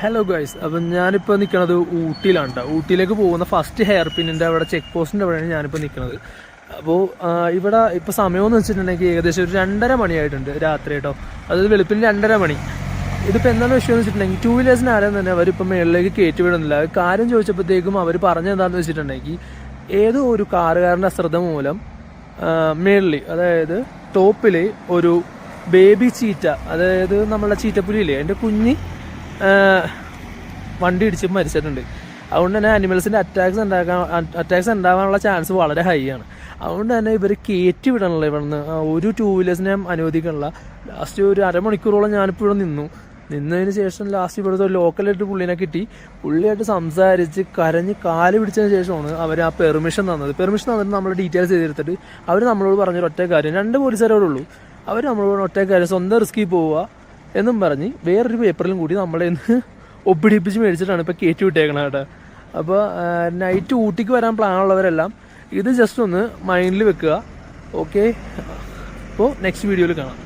Hello guys അപ്പം ഞാനിപ്പോൾ നിൽക്കുന്നത് ഊട്ടിയിലാണ് കേട്ടോ ഊട്ടിയിലേക്ക് പോകുന്ന ഫസ്റ്റ് ഹെയർ പിന്നിന്റെ അവിടെ ചെക്ക് പോസ്റ്റിന്റെ അവിടെയാണ് ഞാനിപ്പോൾ നിൽക്കുന്നത് അപ്പോൾ ഇവിടെ ഇപ്പോൾ സമയമെന്ന് വെച്ചിട്ടുണ്ടെങ്കിൽ ഏകദേശം ഒരു രണ്ടര മണിയായിട്ടുണ്ട് രാത്രി കേട്ടോ അതായത് വെളുപ്പിന് രണ്ടര മണി. ഇതിപ്പോൾ എന്താണ് വിഷയം എന്ന് വെച്ചിട്ടുണ്ടെങ്കിൽ ടൂ വീലേഴ്സിന് ആരും തന്നെ അവരിപ്പോൾ മേളിലേക്ക് കയറ്റി വിടുന്നില്ല. കാര്യം ചോദിച്ചപ്പോഴത്തേക്കും അവർ പറഞ്ഞെന്താണെന്ന് വെച്ചിട്ടുണ്ടെങ്കിൽ ഏതോ ഒരു കാറുകാരന്റെ അശ്രദ്ധ മൂലം മേളിൽ അതായത് ടോപ്പിൽ ഒരു ബേബി ചീറ്റ അതായത് നമ്മളെ ചീറ്റപ്പുലിയില്ലേ എന്റെ കുഞ്ഞ് വണ്ടി ഇടിച്ച് മരിച്ചിട്ടുണ്ട്. അതുകൊണ്ട് തന്നെ അനിമൽസിന്റെ അറ്റാക്സ് ഉണ്ടാക്കാൻ അറ്റാക്സ് ഉണ്ടാകാനുള്ള ചാൻസ് വളരെ ഹൈ ആണ്. അതുകൊണ്ട് തന്നെ ഇവർ കയറ്റി വിടണല്ലോ ഇവിടുന്ന്. ഒരു ടൂ വീലേഴ്സിനെയും അനുവദിക്കണില്ല ലാസ്റ്റ് ഒരു അരമണിക്കൂറോളം ഞാനിപ്പോൾ ഇവിടെ നിന്നു. നിന്നതിന് ശേഷം ലാസ്റ്റ് ഇവിടുത്തെ ലോക്കലായിട്ട് പുള്ളിനെ കിട്ടി. പുള്ളിയായിട്ട് സംസാരിച്ച് കരഞ്ഞ് കാൽ പിടിച്ചതിന് ശേഷമാണ് അവർ ആ പെർമിഷൻ തന്നത്. പെർമിഷൻ തന്നിട്ട് നമ്മൾ ഡീറ്റെയിൽസ് ചെയ്തെടുത്തിട്ട് അവർ നമ്മളോട് പറഞ്ഞൊരു ഒറ്റ കാര്യം. രണ്ട് പോലീസുകാരോടുള്ളൂ. അവർ നമ്മളോട് ഒറ്റ കാര്യം സ്വന്തം റിസ്കിൽ പോവുക. എന്നും പറഞ്ഞ് വേറൊരു പേപ്പറിലും കൂടി നമ്മളെ ഇന്ന് ഒപ്പിടിപ്പിച്ച് മേടിച്ചിട്ടാണ് ഇപ്പോൾ കയറ്റി വിട്ടേക്കണത് കേട്ടോ. അപ്പോൾ നൈറ്റ് ഊട്ടിക്ക് വരാൻ പ്ലാൻ ഉള്ളവരെല്ലാം ഇത് ജസ്റ്റ് ഒന്ന് മൈൻഡിൽ വെക്കുക. ഓക്കെ അപ്പോൾ നെക്സ്റ്റ് വീഡിയോയിൽ കാണാം.